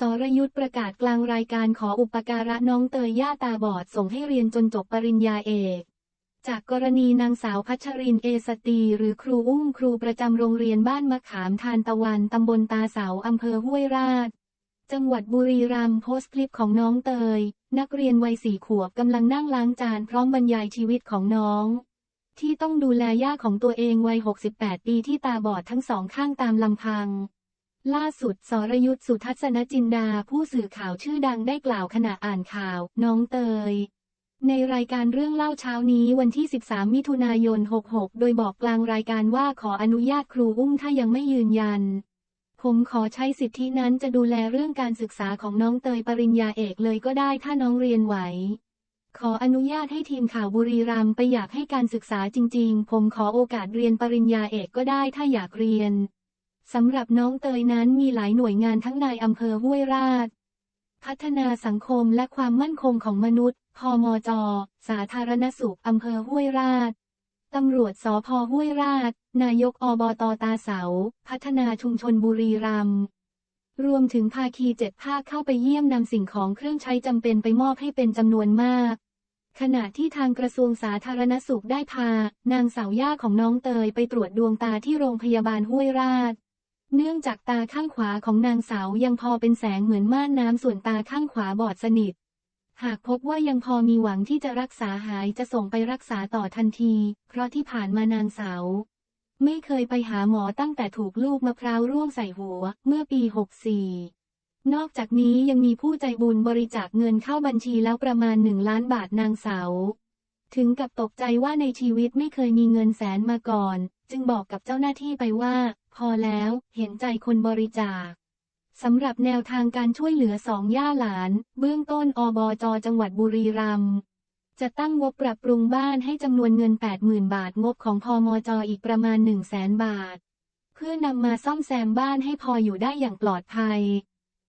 สรยุทธประกาศกลางรายการขออุปการะน้องเตยย่าตาบอดส่งให้เรียนจนจบปริญญาเอก จากกรณีนางสาวพัชรินเอสตีหรือครูอุ้มครูประจำโรงเรียนบ้านมะขามทานตะวันตำบลตาเสาอำเภอห้วยราช จังหวัดบุรีรัมย์โพสต์คลิปของน้องเตย นักเรียนวัยสี่ขวบกำลังนั่งล้างจานพร้อมบรรยายชีวิตของน้องที่ต้องดูแลย่าของตัวเองวัย 68 ปีที่ตาบอดทั้งสองข้างตามลำพัง ล่าสุดสรยุทธสุทัศนจินดาผู้สื่อข่าวชื่อดังได้กล่าวขณะอ่านข่าว น้องเตย ในรายการเรื่องเล่าเช้านี้วันที่ 13 มิถุนายน 66 โดยบอกกลางรายการว่าขออนุญาตครูอุ้มถ้ายังไม่ยืนยัน ผมขอใช้สิทธินั้นจะดูแลเรื่องการศึกษาของน้องเตยปริญญาเอกเลยก็ได้ถ้าน้องเรียนไหว ขออนุญาตให้ทีมข่าวบุรีรัมย์ไปอยากให้การศึกษาจริง ๆ ผมขอโอกาสเรียนปริญญาเอกก็ได้ถ้าอยากเรียน สำหรับน้องเตยนั้นมีหลายหน่วยงานทั้งในอำเภอห้วยราช พัฒนาสังคมและความมั่นคงของมนุษย์ พมจ สาธารณสุขอำเภอห้วยราชตำรวจสพห้วยราช นายกอบตตาเสา พัฒนาชุมชนบุรีรัมย์รวมถึงภาคีเจ็ดภาคเข้าไปเยี่ยมนำสิ่งของเครื่องใช้จำเป็นไปมอบให้เป็นจำนวนมาก ขณะที่ทางกระทรวงสาธารณสุขได้พา นางสาวย่าของน้องเตยไปตรวจดวงตาที่โรงพยาบาลห้วยราช เนื่องจากตาข้างขวาของนางสาวยังพอเป็นแสงเหมือนม่านน้ำส่วนตาข้างขวาบอดสนิท หากพบว่ายังพอมีหวังที่จะรักษาหายจะส่งไปรักษาต่อทันที เพราะที่ผ่านมานางสาว ไม่เคยไปหาหมอตั้งแต่ถูกลูกมะพร้าวร่วงใส่หัว เมื่อปี 64 นอกจากนี้ยังมีผู้ใจบุญบริจาคเงินเข้าบัญชีแล้วประมาณหนึ่งล้านบาทนางสาว ถึงกับตกใจว่าในชีวิตไม่เคยมีเงินแสนมาก่อน จึงบอกกับเจ้าหน้าที่ไปว่า พอแล้วเห็นใจคนบริจาคสำหรับแนวทางการช่วยเหลือสองย่าหลาน เบื้องต้นอบจจังหวัดบุรีรัมย์จะตั้งงบปรับปรุงบ้านให้จำนวนเงิน 80,000 บาทงบของพมจออีกประมาณ 1 0 0 0 0แสนบาท เพื่อนำมาซ่อมแซมบ้านให้พออยู่ได้อย่างปลอดภัย